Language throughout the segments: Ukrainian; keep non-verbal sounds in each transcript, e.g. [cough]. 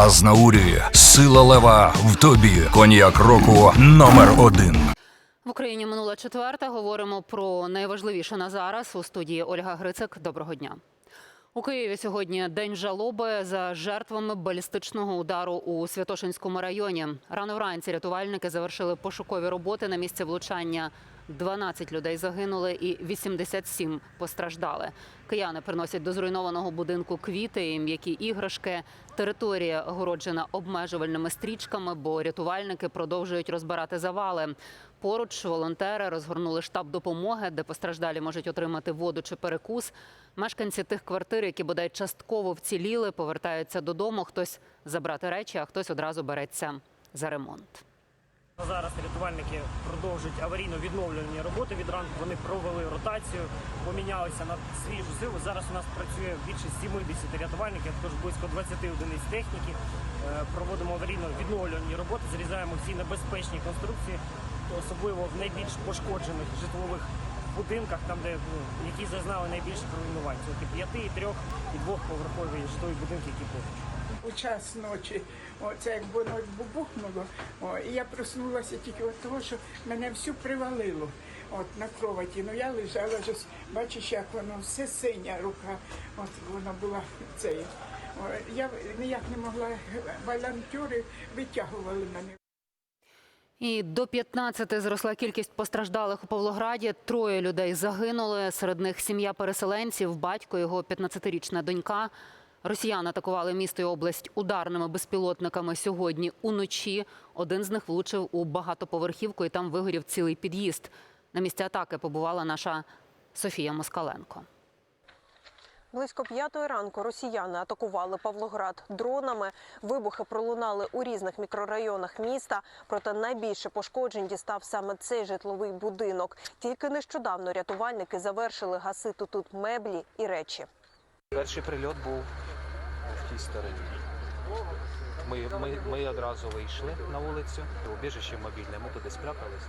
Азнаурі, сила лева в тобі. Коньяк року номер один. В Україні минула четверта. Говоримо про найважливіше на зараз. У студії Ольга Грицик. Доброго дня. У Києві сьогодні день жалоби за жертвами балістичного удару у Святошинському районі. Рано вранці рятувальники завершили пошукові роботи на місці влучання. 12 людей загинули і 87 постраждали. Кияни приносять до зруйнованого будинку квіти і м'які іграшки. Територія огороджена обмежувальними стрічками, бо рятувальники продовжують розбирати завали. Поруч волонтери розгорнули штаб допомоги, де постраждалі можуть отримати воду чи перекус. Мешканці тих квартир, які бодай частково вціліли, повертаються додому. Хтось забрати речі, а хтось одразу береться за ремонт. Зараз рятувальники продовжують аварійно-відновлювальні роботи від ранку. Вони провели ротацію, помінялися на свіжу силу. Зараз у нас працює більше 70 рятувальників, також близько 20 одиниць техніки. Е, Проводимо аварійно-відновлювальні роботи, зрізаємо всі небезпечні конструкції, особливо в найбільш пошкоджених житлових будинках, там де ну, які зазнали найбільших руйнувань. Це п'яти, трьох і двохповерхові житлові будинки, які поруч. У час ночі. О, це як воно бубухнуло. О, і я проснулася тільки від того, що мене всю привалило от, на кроваті. Ну я лежала вже, бачиш, як воно все синя рука. От вона була цею. О, я ніяк не могла, волонтери витягували мене. І до 15 зросла кількість постраждалих у Павлограді. Троє людей загинули. Серед них сім'я переселенців, батько, його 15-річна донька. Росіяни атакували місто і область ударними безпілотниками сьогодні уночі. Один з них влучив у багатоповерхівку і там вигорів цілий під'їзд. На місці атаки побувала наша Софія Москаленко. Близько п'ятої ранку росіяни атакували Павлоград дронами. Вибухи пролунали у різних мікрорайонах міста. Проте найбільше пошкоджень дістав саме цей житловий будинок. Тільки нещодавно рятувальники завершили гасити тут меблі і речі. Перший прильот був тій стороні. Ми, ми, ми одразу вийшли на вулицю, убіжище мобільне, ми туди спрятались.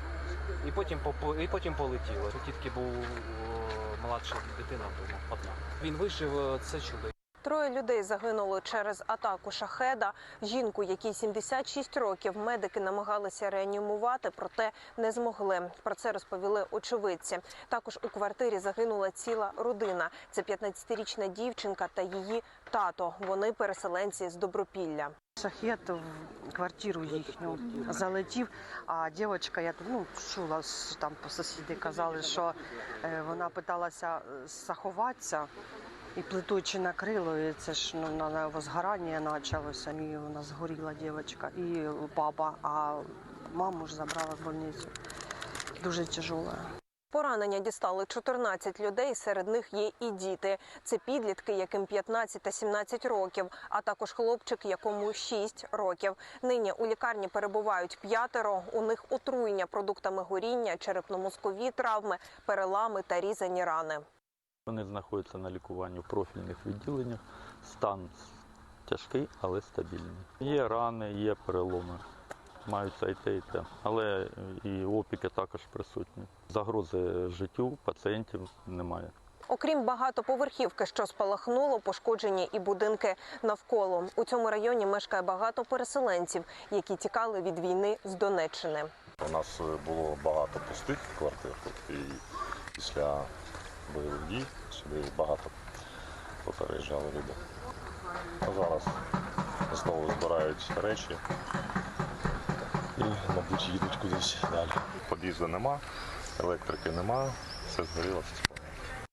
І потім, і потім полетіло. Тітки був о, молодша дитина одна. Він вижив, е, це чудо. Троє людей загинули через атаку шахеда. Жінку, якій 76 років, медики намагалися реанімувати, проте не змогли. Про це розповіли очевидці. Також у квартирі загинула ціла родина. Це 15-річна дівчинка та її тато. Вони переселенці з Добропілля. Шахет в квартиру їхню залетів, а дівчинка, я ну, чула, там по сусіди казали, що вона питалася е, заховатися і плитою накрило, і це ж ну, на возгорання почалося, і вона згоріла дівчинка, і баба, а маму ж забрала в больницю. Дуже тяжела. Поранення дістали 14 людей. Серед них є і діти. Це підлітки, яким 15 та 17 років, а також хлопчик, якому 6 років. Нині у лікарні перебувають п'ятеро. У них отруєння продуктами горіння, черепно-мозкові травми, перелами та різані рани. Вони знаходяться на лікуванні в профільних відділеннях. Стан тяжкий, але стабільний. Є рани, є переломи. Маються і те, і те. Але і опіки також присутні. Загрози життю пацієнтів немає. Окрім багатоповерхівки, що спалахнуло, пошкоджені і будинки навколо. У цьому районі мешкає багато переселенців, які тікали від війни з Донеччини. У нас було багато пустих квартир і після бойових дій сюди багато попереїжджали люди. Зараз знову збирають речі і, мабуть, їдуть кудись далі. Під'їзду нема, електрики нема, все згоріло, все спало.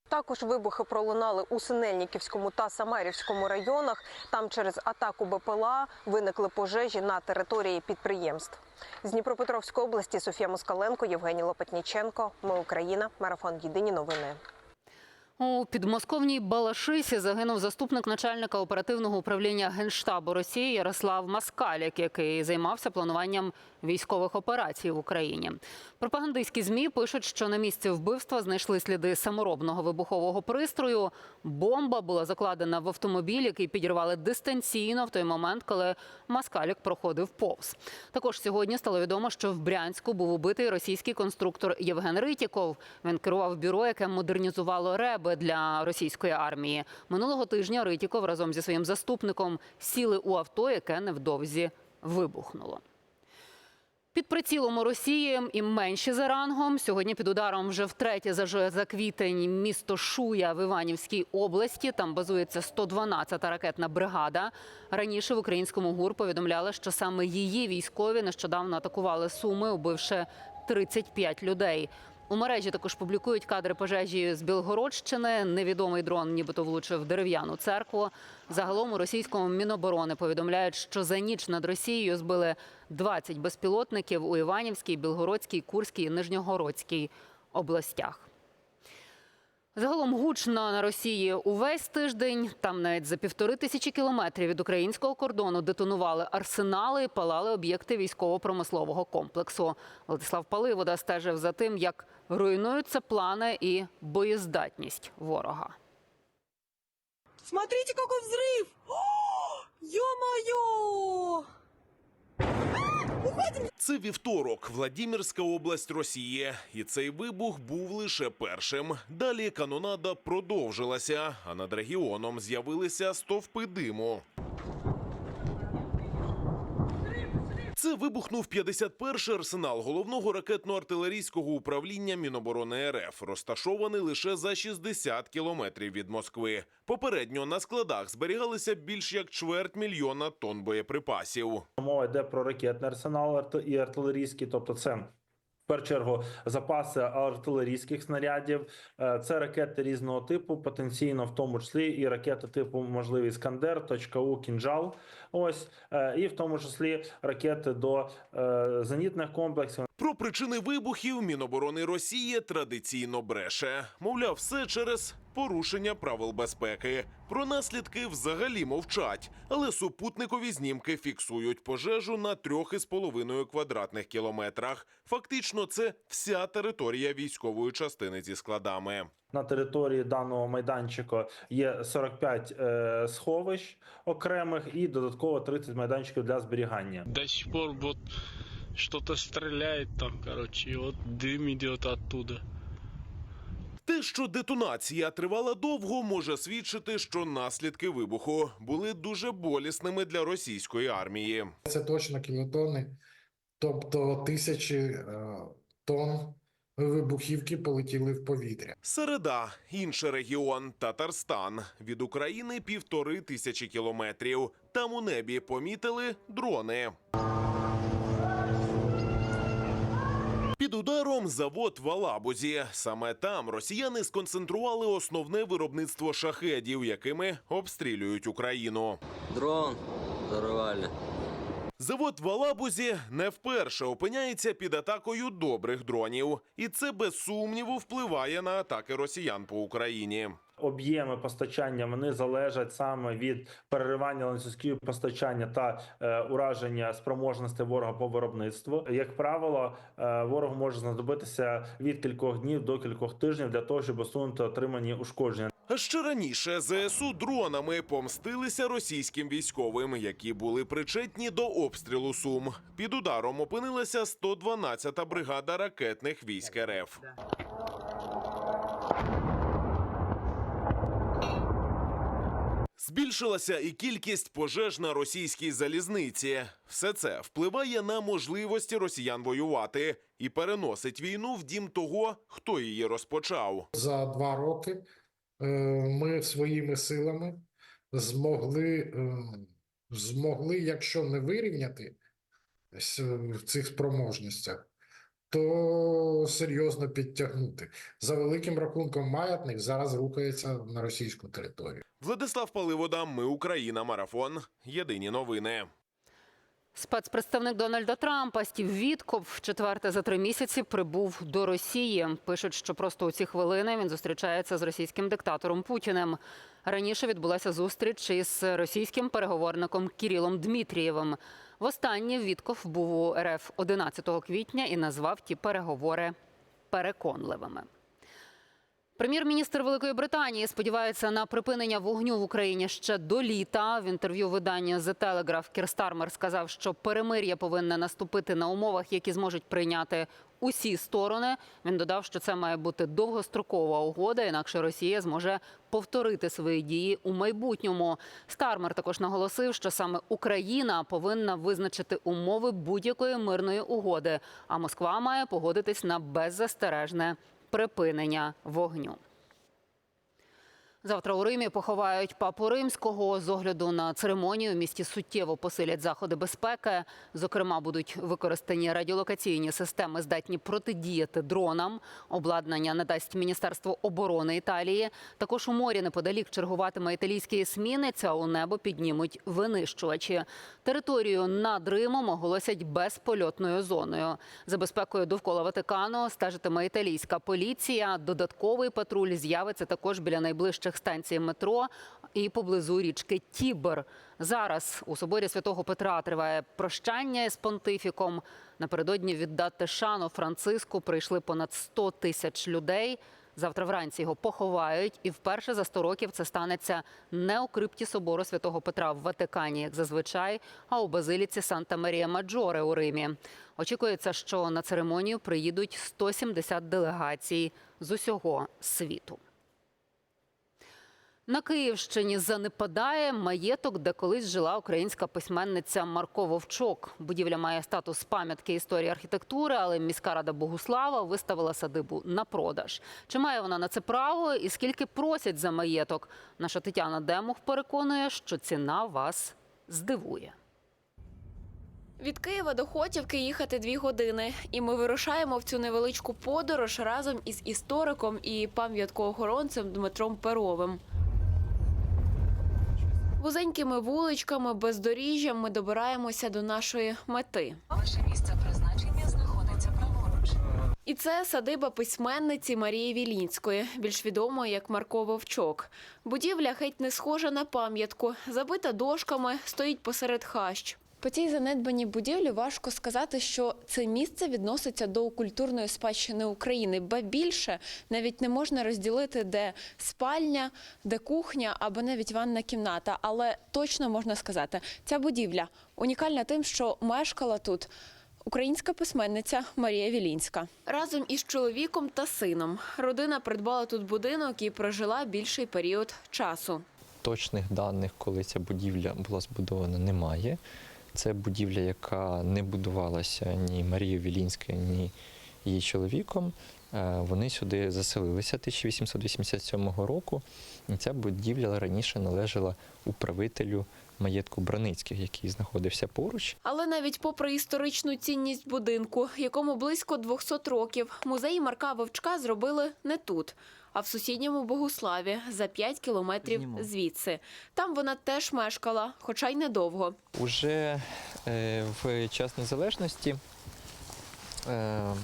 Також вибухи пролунали у Синельниківському та Самарівському районах. Там через атаку БПЛА виникли пожежі на території підприємств. З Дніпропетровської області Софія Москаленко, Євгеній Лопатніченко. Ми Україна. Марафон. Єдині новини. У підмосковній Балашисі загинув заступник начальника оперативного управління Генштабу Росії Ярослав Маскаляк, який займався плануванням військових операцій в Україні. Пропагандистські змі пишуть, що на місці вбивства знайшли сліди саморобного вибухового пристрою. Бомба була закладена в автомобіль, який підірвали дистанційно в той момент, коли Маскалік проходив повз. Також сьогодні стало відомо, що в Брянську був убитий російський конструктор Євген Ритіков. Він керував бюро, яке модернізувало реби для російської армії. Минулого тижня Ритіков разом зі своїм заступником сіли у авто, яке невдовзі вибухнуло. Під прицілом Росії і менші за рангом. Сьогодні під ударом вже втретє за, за квітень місто Шуя в Іванівській області. Там базується 112-та ракетна бригада. Раніше в українському ГУР повідомляли, що саме її військові нещодавно атакували Суми, убивши 35 людей. У мережі також публікують кадри пожежі з Білгородщини. Невідомий дрон, нібито влучив дерев'яну церкву. Загалом у російському міноборони повідомляють, що за ніч над Росією збили 20 безпілотників у Іванівській, Білгородській, Курській і Нижньогородській областях. Загалом гучно на Росії увесь тиждень. Там навіть за півтори тисячі кілометрів від українського кордону детонували арсенали і палали об'єкти військово-промислового комплексу. Владислав Паливода стежив за тим, як руйнуються плани і боєздатність ворога. Смотрите, какой взрыв! О, [gasps] Ё-моё! Це вівторок, Владимирська область Росії, і цей вибух був лише першим. Далі канонада продовжилася, а над регіоном з'явилися стовпи диму. Це вибухнув 51-й арсенал головного ракетно-артилерійського управління Міноборони РФ, розташований лише за 60 кілометрів від Москви. Попередньо на складах зберігалися більш як чверть мільйона тонн боєприпасів. Мова йде про ракетний арсенал і артилерійський, тобто це. В першу чергу запаси артилерійських снарядів, Е, це ракети різного типу, потенційно в тому числі і ракети типу можливий Іскандер, точка У, кінжал. Ось Е, і в тому числі ракети до е, зенітних комплексів. Про причини вибухів Міноборони Росії традиційно бреше. Мовляв, все через порушення правил безпеки. Про наслідки взагалі мовчать, але супутникові знімки фіксують пожежу на трьох із половиною квадратних кілометрах. Фактично, це вся територія військової частини зі складами. На території даного майданчика є 45 е, сховищ окремих і додатково 30 майданчиків для зберігання. До сих пор вот что-то стреляет там, короче, и вот дым идет оттуда. Те, що детонація тривала довго, може свідчити, що наслідки вибуху були дуже болісними для російської армії. Це точно кілотони, тобто тисячі е, тонн вибухівки полетіли в повітря. Середа, інший регіон Татарстан. Від України півтори тисячі кілометрів. Там у небі помітили дрони. Під ударом завод в Алабузі. Саме там росіяни сконцентрували основне виробництво шахедів, якими обстрілюють Україну. Дрон взорвали. Завод в Алабузі не вперше опиняється під атакою добрих дронів, і це без сумніву впливає на атаки росіян по Україні. Об'єми постачання вони залежать саме від переривання ланцюжків постачання та е, ураження спроможності ворога по виробництву. Як правило, е, ворогу може знадобитися від кількох днів до кількох тижнів для того, щоб усунути отримані ушкодження. Ще раніше ЗСУ дронами помстилися російським військовим, які були причетні до обстрілу Сум. Під ударом опинилася 112-та бригада ракетних військ РФ. Збільшилася і кількість пожеж на російській залізниці. Все це впливає на можливості росіян воювати і переносить війну в дім того, хто її розпочав. За два роки ми своїми силами змогли, е, змогли, якщо не вирівняти в цих спроможностях, то серйозно підтягнути. За великим рахунком, маятник зараз рухається на російську територію. Владислав Паливода, Ми Україна. Марафон. Єдині новини. Спецпредставник Дональда Трампа Стів Вітков четверте за три місяці прибув до Росії. Пишуть, що просто у ці хвилини він зустрічається з російським диктатором Путіним. Раніше відбулася зустріч із російським переговорником Кірілом Дмитрієвим. Востаннє Вітков був у РФ 11 квітня і назвав ті переговори переконливими. Прем'єр-міністр Великої Британії сподівається на припинення вогню в Україні ще до літа. В інтерв'ю виданню The Telegraph Кір Стармер сказав, що перемир'я повинне наступити на умовах, які зможуть прийняти усі сторони. Він додав, що це має бути довгострокова угода, інакше Росія зможе повторити свої дії у майбутньому. Стармер також наголосив, що саме Україна повинна визначити умови будь-якої мирної угоди, а Москва має погодитись на беззастережне припинення вогню. Завтра у Римі поховають папу римського. З огляду на церемонію в місті суттєво посилять заходи безпеки. Зокрема, будуть використані радіолокаційні системи, здатні протидіяти дронам. Обладнання надасть Міністерство оборони Італії. Також у морі неподалік чергуватиме італійський есмінець, а у небо піднімуть винищувачі. Територію над Римом оголосять безпольотною зоною. За безпекою довкола Ватикану стежитиме італійська поліція. Додатковий патруль з'явиться також біля найближчих станцій метро і поблизу річки Тібер. Зараз у соборі святого Петра триває прощання із понтифіком. Напередодні віддати шану Франциску прийшли понад 100 тисяч людей. Завтра вранці його поховають, і вперше за 100 років це станеться не у крипті собору святого Петра в Ватикані, як зазвичай, а у базиліці Санта Марія Маджоре у Римі. Очікується, що на церемонію приїдуть 170 делегацій з усього світу. На Київщині занепадає маєток, де колись жила українська письменниця Марко Вовчок. Будівля має статус пам'ятки історії архітектури, але міська рада Богуслава виставила садибу на продаж. Чи має вона на це право і скільки просять за маєток? Наша Тетяна Демух переконує, що ціна вас здивує. Від Києва до Хотівки їхати дві години, і ми вирушаємо в цю невеличку подорож разом із істориком і пам'яткоохоронцем Дмитром Перовим. Вузенькими вуличками, бездоріжжям ми добираємося до нашої мети. Ваше місце призначення знаходиться праворуч. І це садиба письменниці Марії Вілінської, більш відомої як Марко Вовчок. Будівля геть не схожа на пам'ятку, забита дошками, стоїть посеред хащ. По цій занедбаній будівлі важко сказати, що це місце відноситься до культурної спадщини України, ба більше навіть не можна розділити, де спальня, де кухня або навіть ванна кімната. Але точно можна сказати, ця будівля унікальна тим, що мешкала тут. Українська письменниця Марія Вілінська разом із чоловіком та сином. Родина придбала тут будинок і прожила більший період часу. Точних даних, коли ця будівля була збудована, немає. Це будівля, яка не будувалася ні Марією Вілінською, ні її чоловіком. Е, Вони сюди заселилися 1887 року. І ця будівля раніше належала управителю маєтку Браницьких, який знаходився поруч. Але навіть попри історичну цінність будинку, якому близько 200 років, музей Марка Вовчка зробили не тут, а в сусідньому Богуславі за 5 кілометрів звідси. Там вона теж мешкала, хоча й недовго. Уже е, в час незалежності е,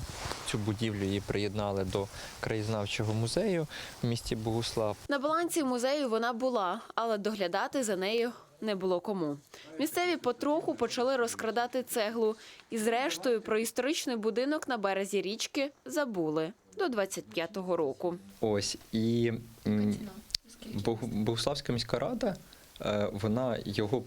цю будівлю її приєднали до краєзнавчого музею в місті Богуслав. На балансі музею вона була, але доглядати за нею не було кому. Місцеві потроху почали розкрадати цеглу, і зрештою про історичний будинок на березі річки забули до 25-го року. Ось і Богуславська міська рада, е, вона його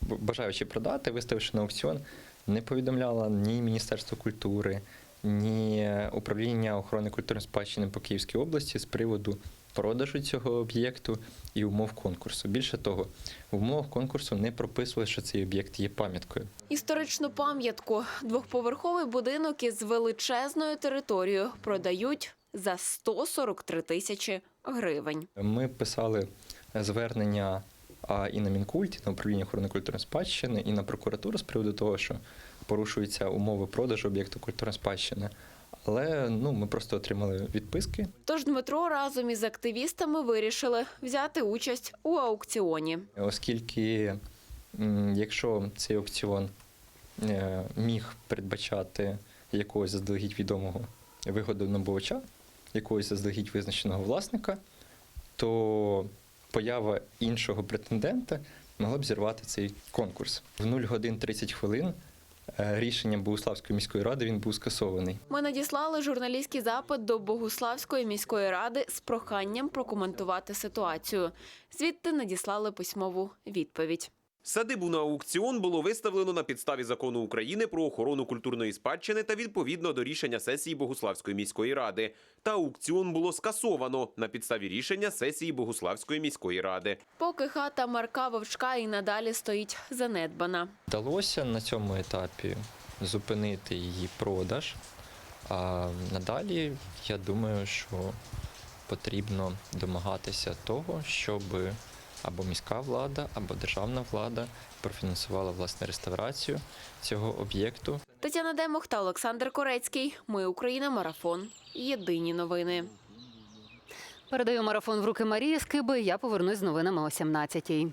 бажаючи продати, виставивши на аукціон, не повідомляла ні Міністерство культури, ні управління охорони культурної спадщини по Київській області з приводу продажу цього об'єкту і умов конкурсу. Більше того, в умовах конкурсу не прописували, що цей об'єкт є пам'яткою. Історичну пам'ятку двохповерховий будинок із величезною територією продають за 143 тисячі гривень. Ми писали звернення а, і на Мінкульт, і на управління охорони культурної спадщини, і на прокуратуру з приводу того, що порушуються умови продажу об'єкту культурної спадщини. Але ну, ми просто отримали відписки. Тож Дмитро разом із активістами вирішили взяти участь у аукціоні. Оскільки, якщо цей аукціон е, міг передбачати якогось заздалегідь відомого вигодонабувача, якогось заздалегідь визначеного власника, то поява іншого претендента могла б зірвати цей конкурс. В 0 годин 30 хвилин рішенням Богуславської міської ради він був скасований. Ми надіслали журналістський запит до Богуславської міської ради з проханням прокоментувати ситуацію. Звідти надіслали письмову відповідь. Садибу на аукціон було виставлено на підставі закону України про охорону культурної спадщини та відповідно до рішення сесії Богуславської міської ради. Та аукціон було скасовано на підставі рішення сесії Богуславської міської ради. Поки хата Марка Вовчка і надалі стоїть занедбана. Вдалося на цьому етапі зупинити її продаж. А надалі я думаю, що потрібно домагатися того, щоб або міська влада, або державна влада профінансувала власне реставрацію цього об'єкту. Тетяна Демох та Олександр Корецький. Ми Україна. Марафон. Єдині новини. Передаю марафон в руки Марії Скиби. Я повернусь з новинами о 17-й.